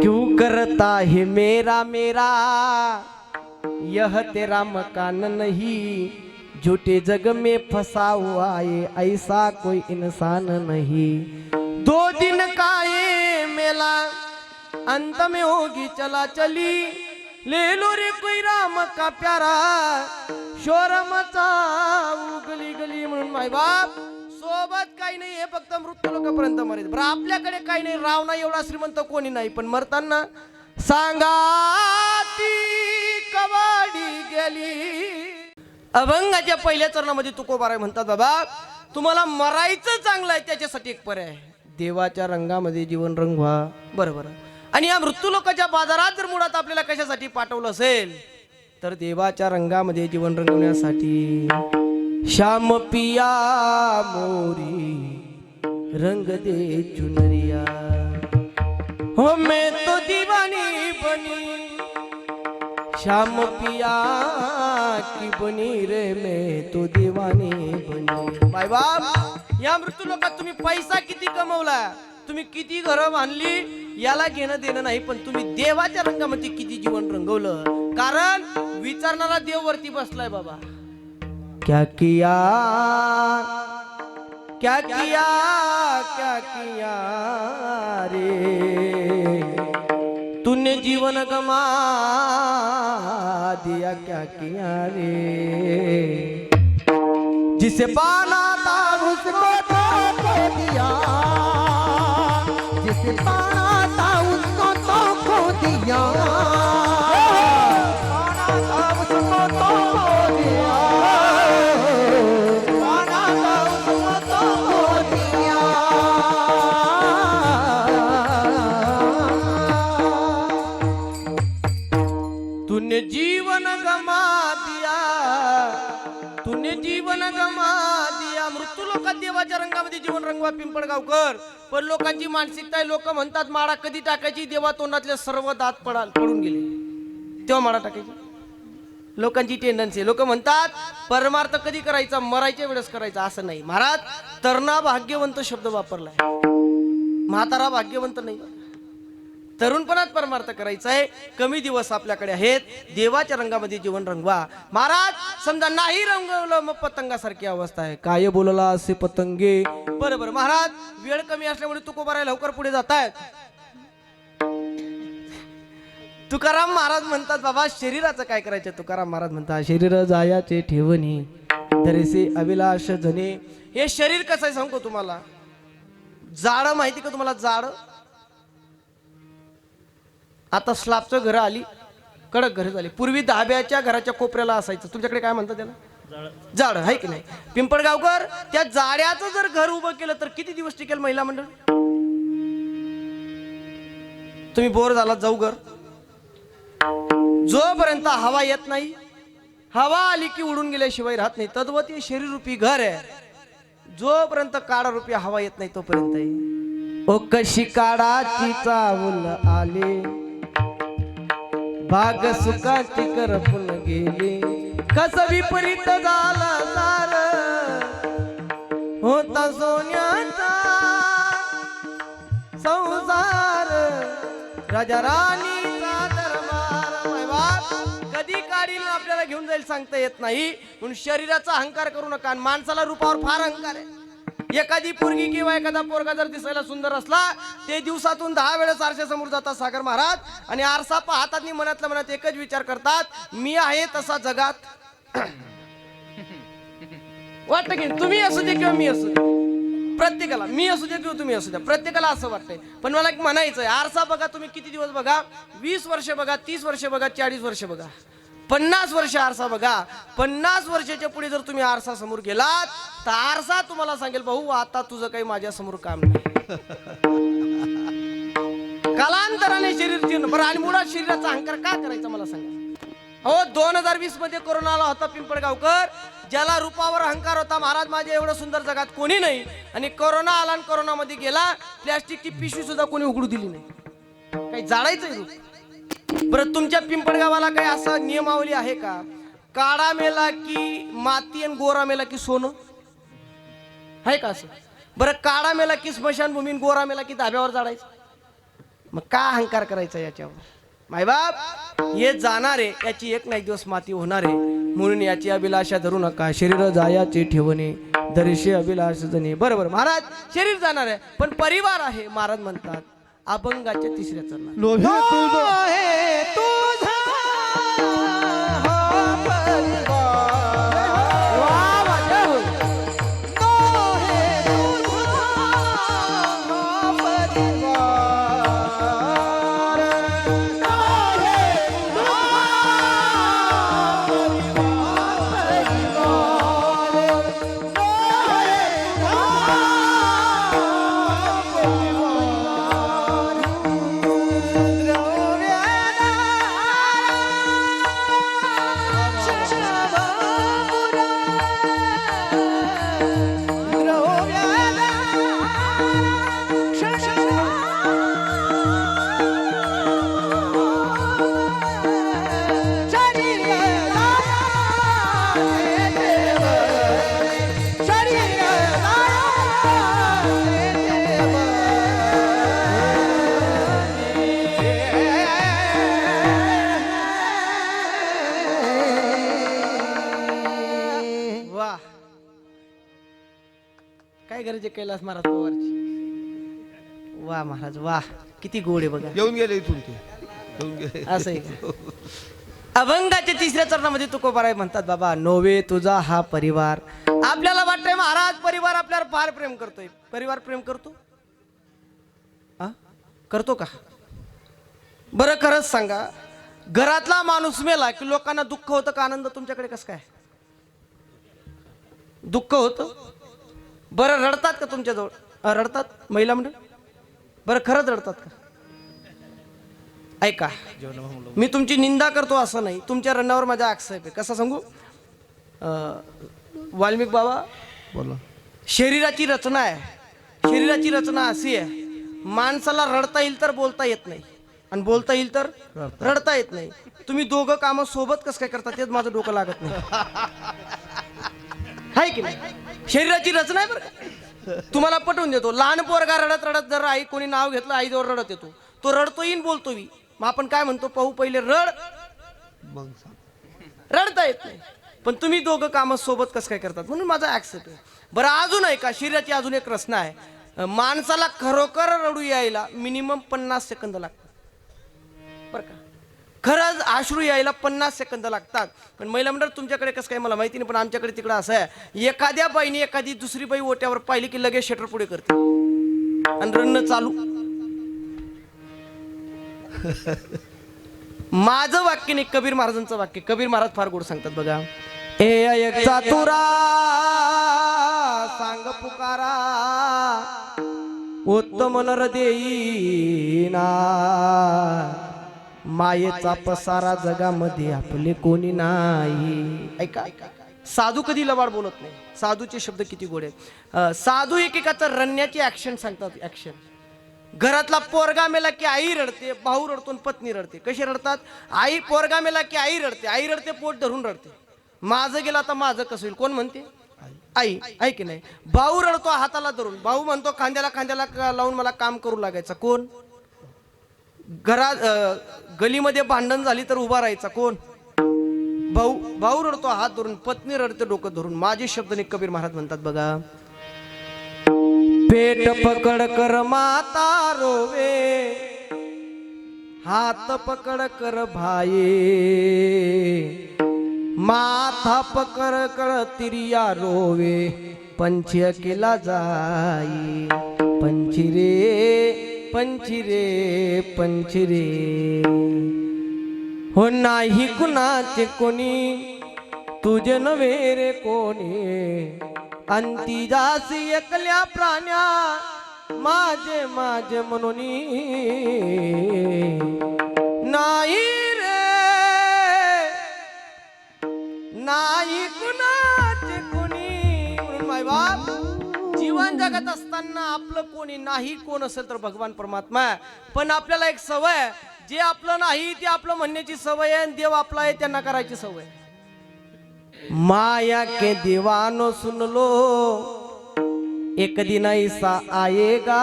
क्यों करता है मेरा मेरा? यह तेरा मकान नहीं। झूठे जग में फंसा हुआ है, ऐसा कोई इंसान नहीं। दो दिन का ये मेला, अंत में होगी चला चली। ले लो रे कोई राम का प्यारा, शोर मचाऊ गली गली माय बाप। सोबत काही नाही हे फक्त मृत्यू लोकांपर्यंत मरेल. बरं आपल्याकडे काही नाही राव नाही एवढा श्रीमंत कोणी नाही पण मरताना सांगा ती कवाडी गेली. अभंगाच्या पहिल्या चरणामध्ये तुकोबाराय म्हणतात बाबा तुम्हाला मरायचं चांगलं आहे त्याच्यासाठी एक पर्याय देवाच्या रंगामध्ये जीवन रंगवा. बरं बरं. आणि या मृत्यू लोकांच्या बाजारात जर मुळात आपल्याला कशासाठी पाठवलं असेल तर देवाच्या रंगामध्ये जीवन रंगवण्यासाठी. श्याम पिया मोरी रंग दे चुनरिया। हो मैं तो दीवानी बनी। श्याम पिया की बनी रे मैं तो दीवानी बनी। बाय बाप या मृत्यू लोकात तुम्ही पैसा किती कमवला? तुम्ही किती घरं बांधली? याला घेणं देणं नाही पण तुम्ही देवाच्या रंगामध्ये किती जीवन रंगवलं? कारण विचारणारा देव वरती बसलाय बाबा. क्या किया? क्या किया? क्या किया रे? तूने जीवन गमा दिया क्या किया रे? जिसे पाना था उसको तो दिया। जिसे पाना था उसको तो खो दिया। तूने जीवन गमा दिया तूने जीवन गमा दिया. मृत्यू लोकात देवाच्या रंगामध्ये जीवन रंगवा पिंपळगावकर. पण लोकांची मानसिकता आहे लोक म्हणतात माळा कधी टाकायची? देवा तोंडातले सर्व दात पडाल पडून गेले. तेव्हा माळा टाकायची. लोकांची टेंडन्सी लोक म्हणतात परमार्थ कधी करायचा? मरायच्या वेळेस करायचा. असं नाही. महाराज तरणा भाग्यवंत शब्द वापरलाय. म्हातारा भाग्यवंत नाही. तरुणपणात परमार्थ करायचा आहे. कमी दिवस आपल्याकडे आहेत. देवाच्या रंगामध्ये जीवन रंगवा. महाराज समजा नाही रंगवलं मग पतंगासारखी अवस्था आहे. काय बोलला असे पतंगे? बरोबर महाराज वेळ कमी असल्यामुळे तुकोबाराय लवकर पुढे जातायत. तुकाराम महाराज म्हणतात बाबा शरीराचं काय करायचं? तुकाराम महाराज म्हणतात शरीर जायाचे ठेवणी तरीसे अभिलाष जने. हे शरीर कसं आहे सांगतो तुम्हाला? जाड माहिती का तुम्हाला जाड? आता स्लॅबचं घरं आली कडक घरं झाली. पूर्वी धाब्याच्या घराच्या कोपऱ्याला असायचं. तुमच्याकडे काय म्हणतात त्याला? जाड आहे की नाही? पिंपळगावकर त्या जाड्याचं जर घर उभं केलं तर किती दिवस टिकेल महिला मंडळ? तुम्ही बोर झाला जाऊ घर. जोपर्यंत हवा येत नाही हवा आली की उडून गेल्याशिवाय राहत नाही. तद्वती शरीर रूपी घर आहे. जोपर्यंत काळा रूपी हवा येत नाही तोपर्यंत ओ कशी काळाची चावल आली. भाग सुखाची करपून गेली. कस विपरीत झाला सार होता सोन्याचा संसार. राजा राणीचा दरबार कधी काढील आपल्याला घेऊन जाईल सांगता येत नाही. म्हणून शरीराचा अहंकार करू नका आणि माणसाला रूपावर फार अहंकार आहे. एखादी पोरगी किंवा एखादा पोरगा जर दिसायला सुंदर असला ते दिवसातून दहा वेळेस आरशासमोर जातात सागर महाराज. आणि आरसा पाहतात आणि मनातल्या मनात एकच विचार करतात मी आहे तसा जगात. वाटतं की तुम्ही असू दे किंवा मी असू दे. प्रत्येकाला मी असू दे किंवा तुम्ही असू द्या प्रत्येकाला असं वाटतंय. पण मला एक म्हणायचं आहे आरसा बघा तुम्ही किती दिवस बघा? वीस वर्ष बघा तीस वर्ष बघा चाळीस वर्ष बघा. पन्नास वर्ष आरसा बघा. पन्नास वर्षाच्या पुढे जर तुम्ही आरसा समोर गेलात तर आरसा तुम्हाला सांगेल भाऊ आता तुझं काही माझ्यासमोर काम नाही. कालांतराने शरीर जीर्ण बरं आणि मुळात शरीराचा अहंकार का करायचा मला सांगा? हो दोन हजार वीसमध्ये कोरोना आला होता पिंपळगावकर ज्याला रूपावर अहंकार होता. महाराज माझ्या एवढं सुंदर जगात कोणी नाही. आणि कोरोना आला आणि कोरोनामध्ये गेला प्लॅस्टिकची पिशवी सुद्धा कोणी उघडू दिली नाही. काही जाळायचं बरं तुमच्या पिंपळगावाला काही असा नियमावली आहे का? काळा मेला की माती आणि गोरा मेला की सोनं? आहे का असं? बरं काळा मेला की स्मशानभूमी गोरा मेला की धाब्यावर जाडायचं? मग का अहंकार करायचा याच्यावर? मायबाप हे जाणारे याची एक ना एक दिवस माती होणार. आहे म्हणून याची अभिलाषा धरू नका. शरीर जायाचे ठेवणे दर्शी अभिलाष जणे. बरोबर महाराज शरीर जाणार आहे पण परिवार आहे महाराज म्हणतात. अभंगाच्या तिसऱ्या चरणात. लोहे तुझा आहे कैलास महाराज पवारची वा महाराज वा. किती गोड आहे बघा. येऊन गेले इथून ते. येऊन गेले. असं आहे. का? अभंगाच्या तिसऱ्या चरणामध्ये तुकोबाराय म्हणतात बाबा नोवे तुझा हा परिवार. आपल्याला वाटतंय महाराज परिवार आपल्यावर फार प्रेम करतोय. परिवार प्रेम करतो? आ? करतो का? बरं खरंच सांगा. घरातला माणूस मेला की लोकांना दुःख होतं का? आनंद तुमच्याकडे कसं काय? दुःख होतं? बरं रडतात का तुमच्याजवळ? रडतात? महिला मंडळ? बरं खरंच रडतात का? ऐका मी तुमची निंदा करतो असं नाही. तुमच्या रडण्यावर माझा आक्षेप आहे. कसं सांगू? वाल्मिक बाबा बोला. शरीराची रचना आहे. शरीराची रचना अशी आहे. माणसाला रडता येईल तर बोलता येत नाही. आणि बोलता येईल तर रडता. येत नाही. तुम्ही दोघं कामं सोबत कसं काय करता तेच माझं डोकं लागत नाही. आहे की नाही? शरीराची रचना आहे बरं का? तुम्हाला पटवून देतो. लहान पोरगा रडत रडत जर आई कोणी नाव घेतलं आई जवळ रडत येतो. तो रडतो येईन बोलतो मी मग आपण काय म्हणतो? पाहू पहिले रड. रडता येत नाही. पण तुम्ही दोघं कामं सोबत कसं काय करतात? म्हणून माझा ऍक्सेप्ट आहे. बरं अजून आहे का शरीराची अजून एक रचना आहे. माणसाला खरोखर रडू यायला मिनिमम पन्नास सेकंद लागतात. बरं का? खरंच आश्रू यायला पन्नास सेकंद लागतात. पण महिला मंडळ तुमच्याकडे कसं काय मला माहिती नाही पण आमच्याकडे तिकडं असं आहे. एखाद्या बाईने एखादी दुसरी बाई ओट्यावर पाहिली की लगेच शटर पुढे करते. आणि रन्न चालू. माझं वाक्य नाही कबीर महाराजांचं वाक्य. कबीर महाराज फार गोड सांगतात बघा. ए एक चातुरा सांग पुकारा. उत्तम नर देईना. मायेचा पसारा जगामध्ये आपले कोणी नाही. ऐका साधू कधी लबाड बोलत नाही? साधूचे शब्द किती गोड आहेत. साधू एकेकाचं रडण्याची ऍक्शन सांगतात ऍक्शन घरातला पोरगा मेला की आई रडते भाऊ रडतो आणि पत्नी रडते. कशी रडतात? आई पोरगा मेला की आई रडते आई रडते पोट धरून रडते. माझं गेलं तर माझं कसं होईल? कोण म्हणते? आई. आई की नाही? भाऊ रडतो हाताला धरून. भाऊ म्हणतो खांद्याला खांद्याला लावून मला काम करू लागायचं. कोण? घरा अं, गलीमध्ये भांडण झाली तर उभा राहायचा. कोण? भाऊ भाऊ रडतो हात धरून पत्नी रडते डोकं धरून. माझे शब्द नाही कबीर महाराज म्हणतात बघा. पेट पकड कर माता रोवे हात पकड कर भाये. माथा पकड कर तिरिया रोवे पंछी केला जाई पंछी रे. पंचिरे पंचिरे हो नाही कुणाचे कोणी तुझे नव्हे रे कोणी. अंती जासी एकल्या प्राण्या माझे माझे म्हणून. नाही जगत असताना आपलं कोणी नाही कोण असेल तर भगवान परमात्मा पण आपल्याला एक सवय जे आपलं नाही ते आपलं म्हणण्याची सवय आहे देव आपला आहे त्यांना करायची सवय माया के दिवानो सुनलो एक दिन ऐसा आएगा.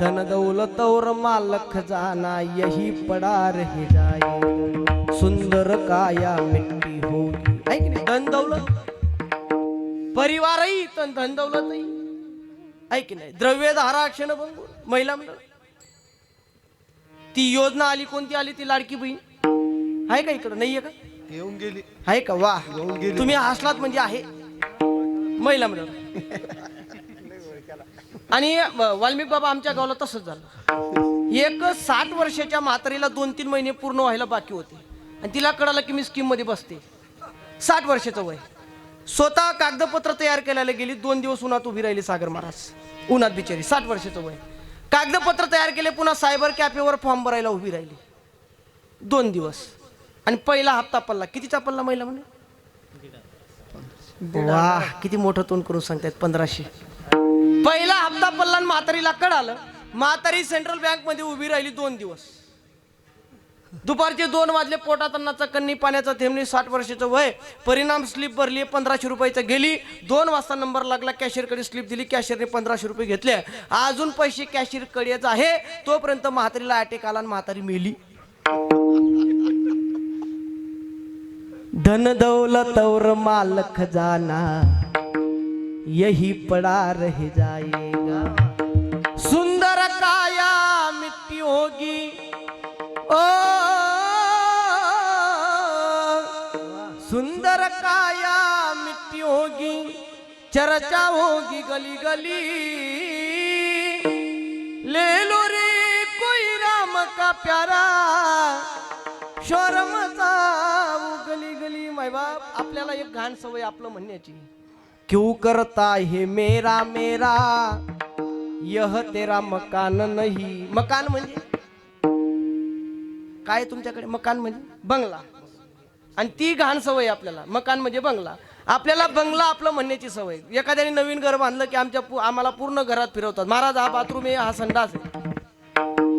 धन दौलत और माल जाना यही पड़ा रह जाए सुंदर काया मिट्टी होगी. नाही? धन दौलत? परिवारही तर धन दौलतही आहे की नाही द्रव्य धारा क्षण महिला मंडळ ती योजना आली कोणती आली? ती लाडकी बहीण. आहे का इकडं? नाहीये का? येऊन गेली. आहे का? वा. येऊन गेली. तुम्ही हसलात म्हणजे आहे. महिला मंडळ आणि वाल्मिक बाबा आमच्या गावाला तसंच झालं. एक साठ वर्षाच्या म्हातारीला दोन तीन महिने पूर्ण व्हायला बाकी होते. आणि तिला कळालं की मी स्कीममध्ये बसते. साठ वर्षाचं वय. स्वतः कागदपत्र तयार करायला गेली दोन दिवस उन्हात उभी राहिली सागर महाराज. उन्हात बिचारी साठ वर्षाचं वय. कागदपत्र तयार केले पुन्हा सायबर कॅफेवर फॉर्म भरायला उभी राहिली. दोन दिवस. आणि पहिला हप्ता पडला. कितीचा पडला महिला म्हणे वा किती मोठं तोंड करून सांगतायत पंधराशे. पहिला हप्ता आणि म्हातारीला कळालं. म्हातारी सेंट्रल बँकमध्ये उभी राहिली दोन दिवस. दुपारचे दोन वाजले पोटात अन्नाचा कन्नी पाण्याचा थेंबणी साठ वर्षाचं वय. परिणाम स्लिप भरली पंधराशे रुपयाचं गेली. दोन वाजता नंबर लागला कॅशियरकडे स्लिप दिली कॅशियरने पंधराशे रुपये घेतले. अजून पैसे कॅशियरकडेच आहे. तोपर्यंत म्हातारीला अटॅक आला आणि म्हातारी मेली. धन दौलत और माल खजाना यही पड़ा रह जाएगा। सुंदर काया मिट्टी होगी ओ सुंदर काया मिट्टी होगी चर्चा होगी गली गली ले लो रे कोई राम का प्यारा शोरमचा गली गली माय बाप आपल्याला एक घाण सवय आपलं म्हणण्याची. क्यों करता हे मेरा मेरा यह तेरा मकान नाही। मकान म्हणजे? काय तुमच्याकडे मकान म्हणजे? बंगला. आणि ती घाण सवय आपल्याला. मकान म्हणजे बंगला. आपल्याला बंगला आपलं म्हणण्याची सवय एखाद्याने नवीन घर बांधलं की आमच्या पु- आम्हाला पूर्ण घरात फिरवतात. महाराज हा बाथरूम आहे हा संडास आहे.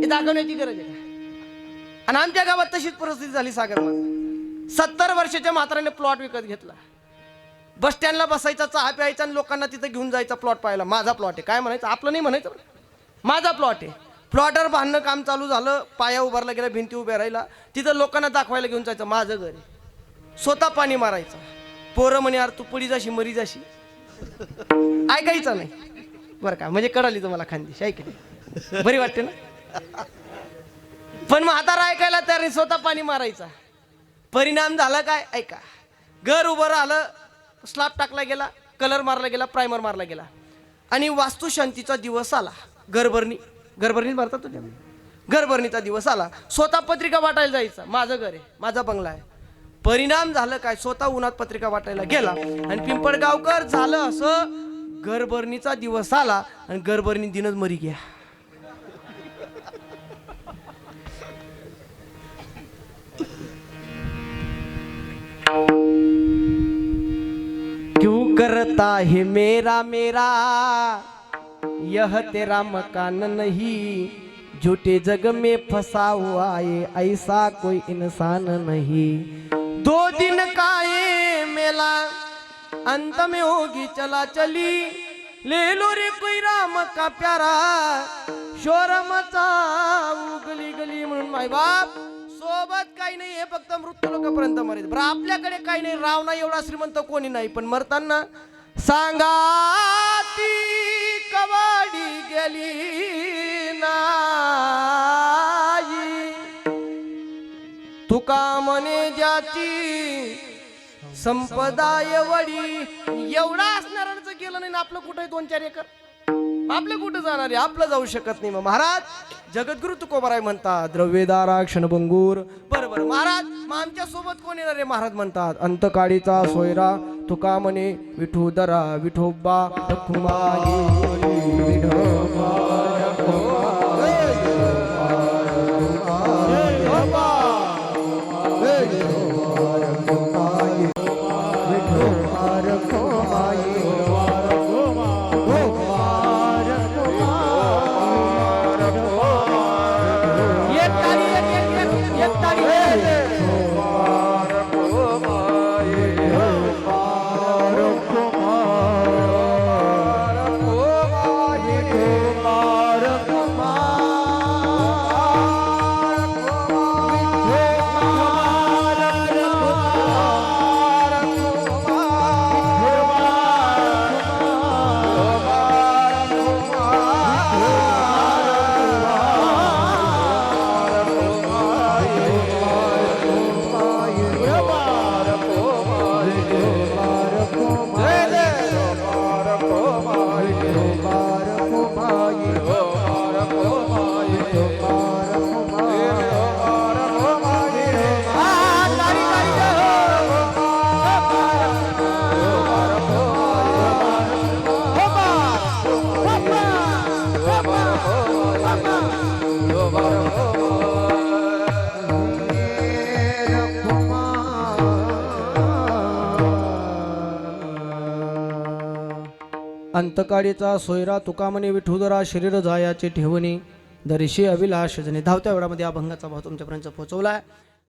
हे दाखवण्याची गरज आहे आणि आमच्या गावात तशीच परिस्थिती झाली सागर सत्तर वर्षाच्या म्हाताराने प्लॉट विकत घेतला. बस स्टँडला बसायचा चहा प्यायचा आणि लोकांना तिथं घेऊन जायचा प्लॉट पाहायला. माझा प्लॉट आहे. काय म्हणायचं? आपलं नाही म्हणायचं? माझा प्लॉट आहे. प्लॉटवर बांधणं काम चालू झालं. पाया उभारला गेला भिंती उभ्या राहिला तिथं लोकांना दाखवायला घेऊन जायचं. माझं घर आहे. स्वतः पाणी मारायचा. पोरं म्हणे यार तू पुढी जाशी मरी जाशी ऐकायचा नाही. बरं का म्हणजे कळाली तुम्हाला खानदेश ऐकली बरी वाटते ना? पण म्हातारा ऐकायला तयार नाही स्वतः पाणी मारायचा. परिणाम झाला काय? ऐका. घर उभं राहिलं स्लॅब टाकला गेला कलर मारला गेला प्रायमर मारला गेला. आणि वास्तुशांतीचा दिवस आला. घरभरणी घरभरणी मारतात तुझ्या घरभरणीचा दिवस आला. स्वतः पत्रिका वाटायला जायचा. माझं घर आहे माझा बंगला आहे. परिणाम झालं काय? स्वतः उन्हात पत्रिका वाटायला गेला. आणि पिंपळगावकर झालं असं घरभरणीचा दिवस आला आणि घरभरणी दिनच मरी गया क्यों करता है मेरा मेरा? यह तेरा मकान नहीं। झूठे जग में फंसा हुआ है ऐसा कोई इंसान नहीं। दो दिन का ये मेला अंत में होगी चला चली। ले लो रे कोई राम का प्यारा शोर मचा गली गली म्हणून माय बाप। सोबत काही नाही हे फक्त मृत्यू लोकांपर्यंत मरेल. बरं आपल्याकडे काही नाही रावणा एवढा श्रीमंत कोणी नाही पण मरताना सांगा ती कवाडी गेली ना. तुका म्हणे ज्याची संपदाय वडी एवढा असणाऱ्यांचं केलं नाही ना आपलं कुठे दोन चार एकर? आपलं कुठं जाणार आहे? आपलं जाऊ शकत नाही. मग महाराज जगद्गुरु तुकोबाराय म्हणतात द्रव्यदारा क्षणभंगूर. बरोबर महाराज मग आमच्यासोबत कोण येणार आहे? महाराज म्हणतात अंतकाळीचा सोयरा. तुका म्हणे विठू दरा विठोबा काडीचा सोयरा तुकामणी विठुदरा शरीर जायाची ठेवणी. दरीशी अभिलाष धावत्या वेळामध्ये अभंगाचा भाव तुमच्यापर्यंत पोहोचवला आहे